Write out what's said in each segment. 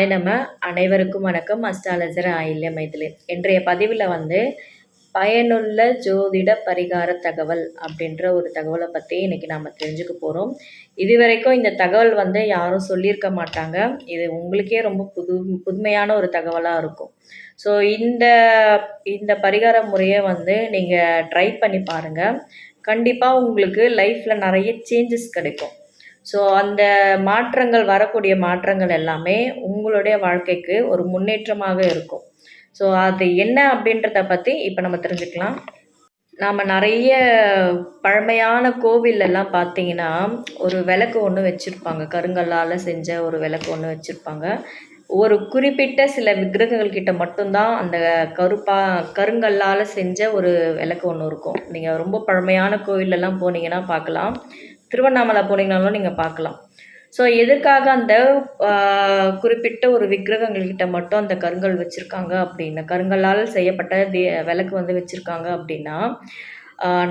சிவாய நம்ம அனைவருக்கும் வணக்கம். அஸ்ட்ராலஜர் ஆயில்ய மைதிலி இன்றைய பதிவில் வந்து பயனுள்ள ஜோதிட பரிகார தகவல் அப்படின்ற ஒரு தகவலை பற்றி இன்றைக்கி நாம் தெரிஞ்சுக்க போகிறோம் இது வரைக்கும் இந்த தகவல் வந்து யாரும் சொல்லியிருக்க மாட்டாங்க. இது உங்களுக்கே ரொம்ப புது புதுமையான ஒரு தகவலாக இருக்கும். ஸோ இந்த இந்த பரிகார முறையை வந்து நீங்கள் ட்ரை பண்ணி பாருங்கள் கண்டிப்பாக உங்களுக்கு லைஃப்பில் நிறைய சேஞ்சஸ் கிடைக்கும். ஸோ அந்த மாற்றங்கள் வரக்கூடிய மாற்றங்கள் எல்லாமே உங்களுடைய வாழ்க்கைக்கு ஒரு முன்னேற்றமாக இருக்கும். ஸோ அது என்ன அப்படின்றத பற்றி இப்போ நம்ம தெரிஞ்சுக்கலாம். நாம் நிறைய பழமையான கோவிலெல்லாம் பார்த்தீங்கன்னா ஒரு விளக்கு ஒன்று வச்சுருப்பாங்க. கருங்கல்லால் செஞ்ச ஒரு விளக்கு ஒன்று வச்சுருப்பாங்க. ஒரு குறிப்பிட்ட சில விக்கிரகங்கள்கிட்ட மட்டும்தான் அந்த கருப்பா கருங்கல்லால் செஞ்ச ஒரு விளக்கு ஒன்று இருக்கும். நீங்கள் ரொம்ப பழமையான கோவிலெல்லாம் போனீங்கன்னா பார்க்கலாம் திருவண்ணாமலை போனீங்கனாலும் நீங்கள் பார்க்கலாம். ஸோ எதுக்காக அந்த குறிப்பிட்ட ஒரு விக்கிரகங்கள்கிட்ட மட்டும் அந்த கருங்கல் வச்சுருக்காங்க அப்படின்னா கருங்கல்லால் செய்யப்பட்ட தே விளக்கு வந்து வச்சுருக்காங்க அப்படின்னா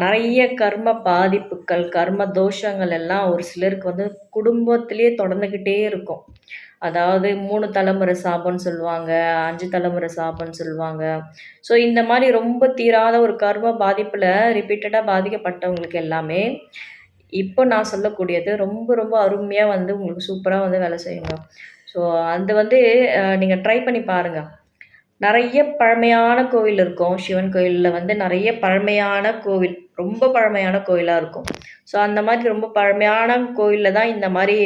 நிறைய கர்ம பாதிப்புகள் கர்ம தோஷங்கள் எல்லாம் ஒரு சிலருக்கு வந்து குடும்பத்திலேயே தொடர்ந்துக்கிட்டே இருக்கும். அதாவது மூணு தலைமுறை சாபம்னு சொல்லுவாங்க அஞ்சு தலைமுறை சாபம்னு சொல்லுவாங்க. ஸோ இந்த மாதிரி ரொம்ப தீராத ஒரு கர்ம பாதிப்பில் ரிப்பீட்டடாக பாதிக்கப்பட்டவங்களுக்கு எல்லாமே இப்போ நான் சொல்லக்கூடியது ரொம்ப ரொம்ப அருமையாக வந்து உங்களுக்கு சூப்பராக வந்து வேலை செய்யுங்க. ஸோ அது வந்து நீங்கள் ட்ரை பண்ணி பாருங்கள் நிறைய பழமையான கோவில் இருக்கும். சிவன் கோயிலில் வந்து நிறைய பழமையான கோவில் ரொம்ப பழமையான கோயிலாக இருக்கும். ஸோ அந்த மாதிரி ரொம்ப பழமையான கோயிலில் தான் இந்த மாதிரி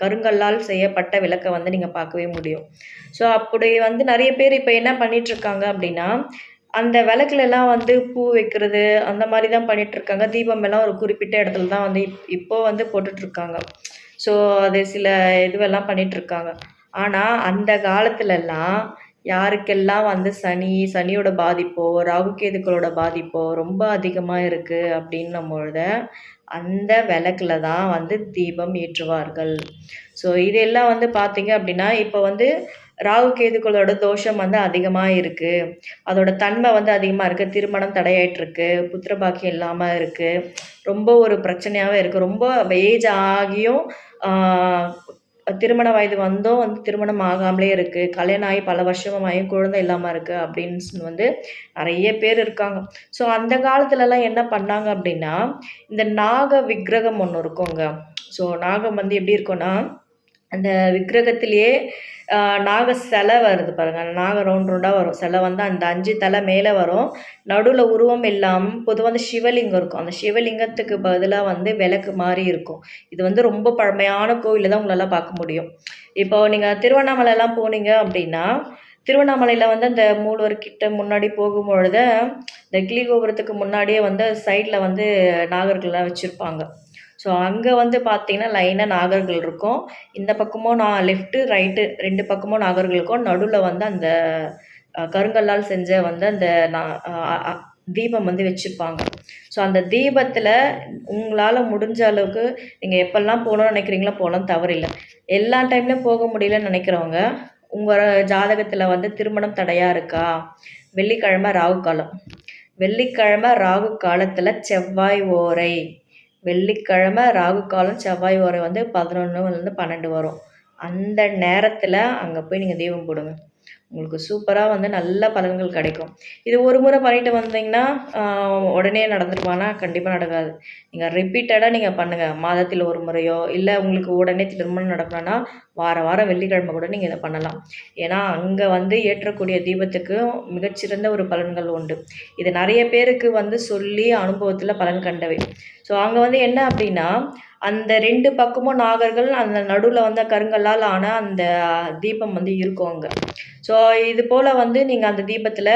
கருங்கல்லால் செய்யப்பட்ட விளக்கை வந்து நீங்கள் பார்க்கவே முடியும். ஸோ அப்படி வந்து நிறைய பேர் இப்போ என்ன பண்ணிகிட்ருக்காங்க அப்படின்னா அந்த விளக்குலலாம் வந்து பூ வைக்கிறது அந்த மாதிரி தான் பண்ணிகிட்ருக்காங்க தீபம் எல்லாம் ஒரு குறிப்பிட்ட இடத்துல தான் வந்து இப் இப்போ வந்து போட்டுட்ருக்காங்க ஸோ அது சில இதுவெல்லாம் பண்ணிகிட்ருக்காங்க ஆனால் அந்த காலத்துலலாம் யாருக்கெல்லாம் வந்து சனி சனியோட பாதிப்போ ராகுகேதுக்களோட பாதிப்போ ரொம்ப அதிகமாக இருக்குது அப்படின்னும் பொழுது அந்த விளக்குல தான் வந்து தீபம் ஏற்றுவார்கள். ஸோ இதெல்லாம் வந்து பார்த்திங்க அப்படின்னா இப்போ வந்து ராகு கேதுக்களோட தோஷம் வந்து அதிகமாக இருக்குது அதோட தன்மை வந்து அதிகமாக இருக்குது திருமணம் தடையாயிட்டிருக்கு. புத்திர பாக்கியம் இல்லாமல் இருக்குது ரொம்ப ஒரு பிரச்சனையாகவே இருக்குது ரொம்ப ஏஜ் ஆகியும் திருமண வயது வந்தோம் வந்து திருமணம் ஆகாமலே இருக்குது கல்யாணம் ஆகி பல வருஷமாகியும் குழந்தை இல்லாமல் இருக்குது அப்படின்னு வந்து நிறைய பேர் இருக்காங்க. ஸோ அந்த காலத்துலலாம் என்ன பண்ணாங்க அப்படின்னா இந்த நாக விக்கிரகம் ஒன்று இருக்குங்க. ஸோ நாகம் வந்து எப்படி இருக்கும்னா அந்த விக்கிரகத்திலேயே நாக சிலை வருது பாருங்கள் நாக ரவுண்ட் ரவுண்டாக வரும். சிலை வந்து அந்த அஞ்சு தலை மேலே வரும். நடுவில் உருவம் இல்லாமல் பொதுவாக அந்த சிவலிங்கம் இருக்கும். அந்த சிவலிங்கத்துக்கு பதிலாக வந்து விளக்கு மாதிரி இருக்கும். இது வந்து ரொம்ப பழமையான கோவிலில் தான் உங்களால் பார்க்க முடியும். இப்போ நீங்கள் திருவண்ணாமலைலாம் போனீங்க அப்படின்னா திருவண்ணாமலையில் வந்து அந்த மூலவர் கிட்ட முன்னாடி போகும்பொழுது இந்த கிளி கோபுரத்துக்கு முன்னாடியே வந்து சைடில் வந்து நாகர்கள்லாம் வச்சுருப்பாங்க. ஸோ அங்கே வந்து பார்த்தீங்கன்னா லைனாக நாகர்கள் இருக்கும். இந்த பக்கமும் நான் லெஃப்ட்டு ரைட்டு ரெண்டு பக்கமும் நாகர்கள் இருக்கும். நடுவில் வந்து அந்த கருங்கல்லால் செஞ்ச வந்து அந்த தீபம் வந்து வச்சுருப்பாங்க. ஸோ அந்த தீபத்தில் உங்களால் முடிஞ்ச அளவுக்கு நீங்கள் எப்போல்லாம் போகணும்னு நினைக்கிறீங்களோ போகலாம் தவறில்லை. எல்லா டைம்லையும் போக முடியலன்னு நினைக்கிறவங்க உங்கள் ஜாதகத்தில் வந்து திருமணம் தடையாக இருக்கா? வெள்ளிக்கிழமை ராகு காலம். வெள்ளிக்கிழமை ராகு காலத்தில் செவ்வாய் ஓரை. வெள்ளிக்கிழமை ராகு காலம் செவ்வாய் ஓரை வந்து பதினொன்றுலேருந்து பன்னெண்டு வரும். அந்த நேரத்தில் அங்கே போய் நீங்கள் தீபம் போடுங்க. உங்களுக்கு சூப்பராக வந்து நல்ல பலன்கள் கிடைக்கும். இது ஒரு முறை பண்ணிட்டு வந்தீங்கன்னா உடனே நடந்துருமானா? கண்டிப்பாக நடக்காது. நீங்கள் ரிப்பீட்டடாக நீங்கள் பண்ணுங்கள் மாதத்தில் ஒரு முறையோ இல்லை உங்களுக்கு உடனே திருமணம் நடக்கணும்னா வார வாரம் வெள்ளிக்கிழமை கூட நீங்கள் இதை பண்ணலாம். ஏன்னா அங்கே வந்து ஏற்றக்கூடிய தீபத்துக்கு மிகச்சிறந்த ஒரு பலன்கள் உண்டு. இது நிறைய பேருக்கு வந்து சொல்லி அனுபவத்தில் பலன் கண்டவை. ஸோ அங்கே வந்து என்ன அப்படின்னா அந்த ரெண்டு பக்கமும் நாகர்கள் அந்த நடுவில் வந்து கருங்கல்லால் ஆன அந்த தீபம் வந்து இருக்கும் அங்கே. ஸோ இது போல் வந்து நீங்கள் அந்த தீபத்தில்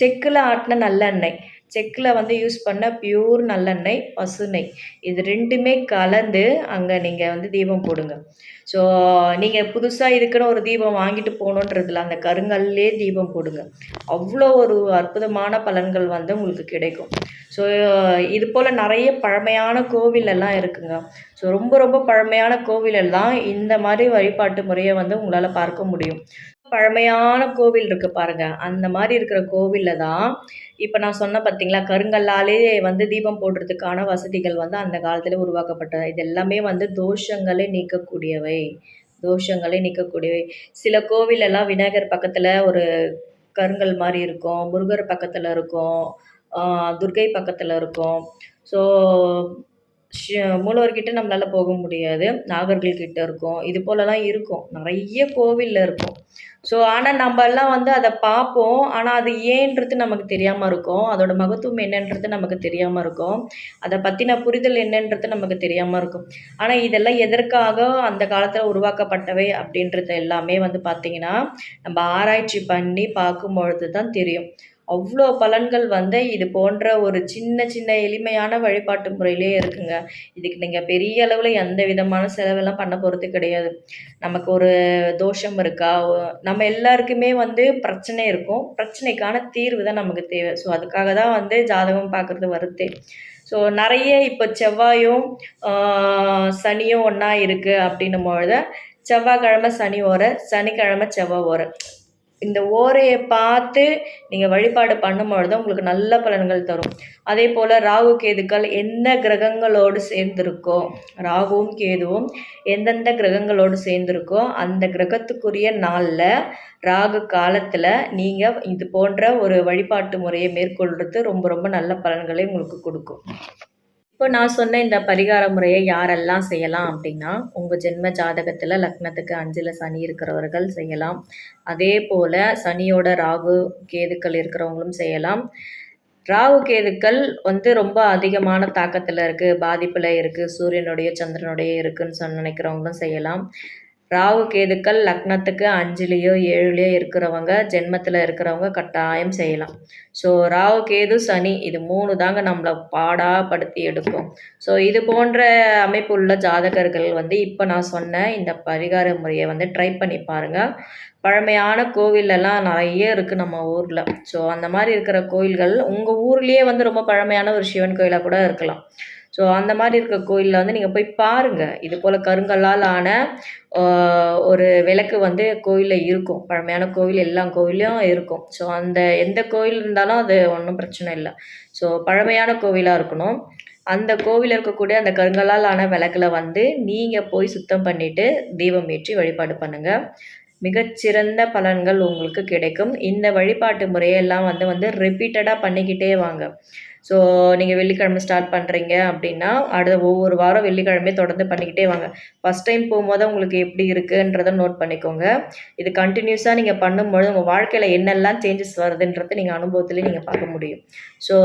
செக்கில் ஆட்டின நல்லெண்ணெய். செக்கில் வந்து யூஸ் பண்ண பியூர் நல்லெண்ணெய் பசு நெய் இது ரெண்டுமே கலந்து அங்கே நீங்கள் வந்து தீபம் போடுங்க. ஸோ நீங்கள் புதுசாக இதுக்குன்னு ஒரு தீபம் வாங்கிட்டு போகணுன்றதில்ல அந்த கருங்கல்லே தீபம் போடுங்க. அவ்வளோ ஒரு அற்புதமான பலன்கள் வந்து உங்களுக்கு கிடைக்கும். ஸோ இது போல் நிறைய பழமையான கோவிலெல்லாம் இருக்குங்க. ஸோ ரொம்ப ரொம்ப பழமையான கோவிலெல்லாம் இந்த மாதிரி வழிபாட்டு முறையை வந்து உங்களால் பார்க்க முடியும். பழமையான கோவில் இருக்குது பாருங்கள் அந்த மாதிரி இருக்கிற கோவிலில் தான் இப்போ நான் சொன்ன பார்த்தீங்களா கருங்கல்லாலே வந்து தீபம் போடுறதுக்கான வசதிகள் வந்து அந்த காலத்தில் உருவாக்கப்பட்டது. இது எல்லாமே வந்து தோஷங்களை நீக்கக்கூடியவை. தோஷங்களை நீக்கக்கூடியவை. சில கோவிலெல்லாம் விநாயகர் பக்கத்தில் ஒரு கருங்கல் மாதிரி இருக்கும் முருகர் பக்கத்தில் இருக்கும் துர்கை பக்கத்தில் இருக்கும். ஸோ மூலவர்கிட்ட நம்மளால் போக முடியாது. நாகர்கள் கிட்ட இருக்கும். இது போலலாம் இருக்கும். நிறைய கோவிலில் இருக்கும் ஸோ ஆனால் நம்மலாம் வந்து அதை பார்ப்போம் ஆனால் அது ஏன்றது நமக்கு தெரியாமல் இருக்கும். அதோட மகத்துவம் என்னன்றது நமக்கு தெரியாமல் இருக்கும். அதை பற்றின புரிதல் என்னன்றது நமக்கு தெரியாமல் இருக்கும். ஆனால் இதெல்லாம் எதற்காக அந்த காலத்தில் உருவாக்கப்பட்டவை அப்படின்றது எல்லாமே வந்து பார்த்திங்கன்னா நம்ம ஆராய்ச்சி பண்ணி பார்க்கும் பொழுது தான் தெரியும். அவ்வளோ பலன்கள் வந்து இது போன்ற ஒரு சின்ன சின்ன எளிமையான வழிபாட்டு முறையிலே இருக்குங்க. இதுக்கு நீங்கள் பெரிய அளவில் எந்த விதமான செலவெல்லாம் பண்ண போகிறது கிடையாது. நமக்கு ஒரு தோஷம் இருக்கா? நம்ம எல்லாருக்குமே வந்து பிரச்சனை இருக்கும். பிரச்சனைக்கான தீர்வு தான் நமக்கு தேவை. ஸோ அதுக்காக தான் வந்து ஜாதகம் பார்க்குறது வருது ஸோ நிறைய இப்போ செவ்வாயும் சனியும் ஒன்றா இருக்குது அப்படின்னும் பொழுது செவ்வாய்க்கிழமை சனி ஓர சனிக்கிழமை செவ்வாய் ஓர இந்த ஓரையை பார்த்து நீங்கள் வழிபாடு பண்ணும்பொழுது உங்களுக்கு நல்ல பலன்கள் தரும். அதே போல் ராகு கேதுக்கள் எந்த கிரகங்களோடு சேர்ந்துருக்கோ ராகுவும் கேதுவும் எந்தெந்த கிரகங்களோடு சேர்ந்துருக்கோ அந்த கிரகத்துக்குரிய நாளில் ராகு காலத்தில் நீங்கள் இது போன்ற ஒரு வழிபாட்டு முறையை மேற்கொள்வது ரொம்ப ரொம்ப நல்ல பலன்களை உங்களுக்கு கொடுக்கும். இப்போ நான் சொன்ன இந்த பரிகார முறையை யாரெல்லாம் செய்யலாம் அப்படின்னா உங்கள் ஜென்ம ஜாதகத்தில் லக்னத்துக்கு அஞ்சில் சனி இருக்கிறவர்கள் செய்யலாம். அதே போல் சனியோட ராகு கேதுக்கள் இருக்கிறவங்களும் செய்யலாம். ராகு கேதுக்கள் வந்து ரொம்ப அதிகமான தாக்கத்தில் இருக்குது பாதிப்பில் இருக்குது சூரியனுடைய சந்திரனுடைய இருக்குதுன்னு சொன்ன நினைக்கிறவங்களும் செய்யலாம். ராகு கேதுக்கள் லக்னத்துக்கு அஞ்சுலேயோ ஏழுலேயோ இருக்கிறவங்க ஜென்மத்தில் இருக்கிறவங்க கட்டாயம் செய்யலாம். ஸோ ராகு கேது சனி இது மூணு தாங்க நம்மளை பாடாப்படுத்தி எடுக்கும். ஸோ இது போன்ற அமைப்பு உள்ள ஜாதகர்கள் வந்து இப்போ நான் சொன்ன இந்த பரிகார முறையை வந்து ட்ரை பண்ணி பாருங்கள் பழமையான கோவிலெல்லாம் நிறைய இருக்குது நம்ம ஊரில். ஸோ அந்த மாதிரி இருக்கிற கோயில்கள் உங்கள் ஊர்லேயே வந்து ரொம்ப பழமையான ஒரு சிவன் கோயிலாக கூட இருக்கலாம். ஸோ அந்த மாதிரி இருக்க கோயிலில் வந்து நீங்கள் போய் பாருங்கள் இது போல் கருங்கல்லால் ஆன ஒரு விளக்கு வந்து கோயிலில் இருக்கும். பழமையான கோவில் எல்லா கோவிலையும் இருக்கும். ஸோ அந்த எந்த கோயில் இருந்தாலும் அது ஒன்றும் பிரச்சனை இல்லை. ஸோ பழமையான கோவிலாக இருக்கணும். அந்த கோவிலில் இருக்கக்கூடிய அந்த கருங்கல்லால் ஆன விளக்கில் வந்து நீங்கள் போய் சுத்தம் பண்ணிவிட்டு தீபம் ஏற்றி வழிபாடு பண்ணுங்கள் மிகச்சிறந்த பலன்கள் உங்களுக்கு கிடைக்கும். இந்த வழிபாட்டு முறையெல்லாம் வந்து வந்து ரிப்பீட்டடாக பண்ணிக்கிட்டே வாங்க. ஸோ நீங்கள் வெள்ளிக்கிழமை ஸ்டார்ட் பண்ணுறீங்க அப்படின்னா அடுத்த ஒவ்வொரு வாரம் வெள்ளிக்கிழமை தொடர்ந்து பண்ணிக்கிட்டே வாங்க. ஃபஸ்ட் டைம் போகும்போது உங்களுக்கு எப்படி இருக்குன்றதை நோட் பண்ணிக்கோங்க. இது கண்டினியூஸாக நீங்கள் பண்ணும்பொழுது உங்கள் வாழ்க்கையில் என்னெல்லாம் சேஞ்சஸ் வருதுன்றது நீங்கள் அனுபவத்துலேயே நீங்கள் பார்க்க முடியும். ஸோ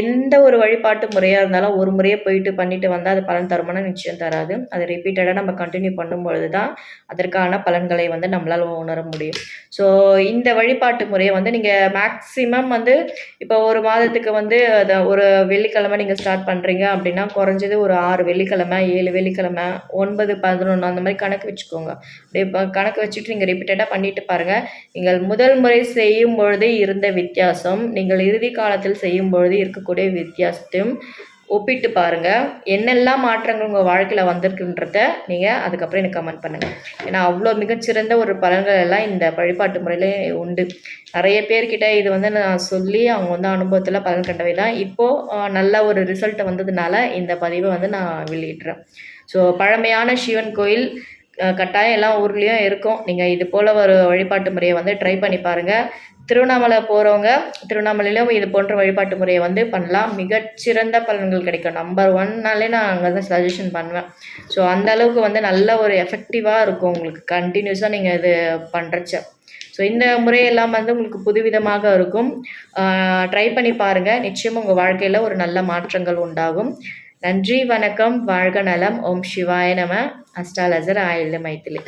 எந்த ஒரு வழிபாட்டு முறையாக இருந்தாலும் ஒரு முறையே போயிட்டு பண்ணிட்டு வந்தால் அது பலன் தருமான நிச்சயம் தராது. அது ரிப்பீட்டடாக நம்ம கண்டினியூ பண்ணும்பொழுது தான் அதற்கான பலன்களை வந்து நம்மளால் உணர முடியும். ஸோ இந்த வழிபாட்டு முறையை வந்து நீங்கள் மேக்ஸிமம் வந்து இப்போ ஒரு மாதத்துக்கு வந்து அதை ஒரு வெள்ளிக்கிழமை நீங்கள் ஸ்டார்ட் பண்ணுறீங்க அப்படின்னா குறைஞ்சது ஒரு ஆறு வெள்ளிக்கிழமை ஏழு வெள்ளிக்கிழமை ஒன்பது பதினொன்று அந்த மாதிரி கணக்கு வச்சுக்கோங்க. அப்படியே கணக்கு வச்சுட்டு நீங்கள் ரிப்பீட்டடாக பண்ணிட்டு பாருங்கள் நீங்கள் முதல் முறை செய்யும் பொழுது இருந்த வித்தியாசம் நீங்கள் இறுதி காலத்தில் செய்யும் பொழுது இருக்கக்கூடிய வித்தியாசத்தையும் ஒப்பிட்டு பாருங்கள் என்னெல்லாம் மாற்றங்கள் உங்கள் வாழ்க்கையில் வந்திருக்குன்றத நீங்கள் அதுக்கப்புறம் எனக்கு கமெண்ட் பண்ணுங்கள் ஏன்னா அவ்வளோ மிகச்சிறந்த ஒரு பலன்கள் எல்லாம் இந்த வழிபாட்டு முறையிலே உண்டு. நிறைய பேர்கிட்ட இது வந்து நான் சொல்லி அவங்க வந்து அனுபவத்தில் பலன் கண்டவை தான். இப்போது நல்ல ஒரு ரிசல்ட் வந்ததுனால இந்த பதிவை வந்து நான் வெளியிடுறேன். ஸோ பழமையான சிவன் கோயில் கட்டாயம் எல்லா ஊர்லேயும் இருக்கும். நீங்கள் இது போல் ஒரு வழிபாட்டு முறையை வந்து ட்ரை பண்ணி பாருங்கள் திருவண்ணாமலை போகிறவங்க திருவண்ணாமலையிலும் இது போன்ற வழிபாட்டு முறையை வந்து பண்ணலாம். மிகச்சிறந்த பலன்கள் கிடைக்கும். நம்பர் ஒன்னாலே நான் அங்கே தான் சஜஷன் பண்ணுவேன். ஸோ அந்த அளவுக்கு வந்து நல்ல ஒரு எஃபெக்டிவாக இருக்கும் உங்களுக்கு. கண்டினியூஸாக நீங்கள் இது பண்ணுறச்ச ஸோ இந்த முறையெல்லாம் வந்து உங்களுக்கு புதுவிதமாக இருக்கும். ட்ரை பண்ணி பாருங்கள் நிச்சயம் உங்கள் வாழ்க்கையில் ஒரு நல்ல மாற்றங்கள் உண்டாகும். நன்றி வணக்கம். வாழ்க நலம். ஓம் சிவாய நம. ಅಷ್ಟಾಲ್ ಹಜರ್ ಆ ಎಳ್ಳೆ ಮೈತಿಲಿ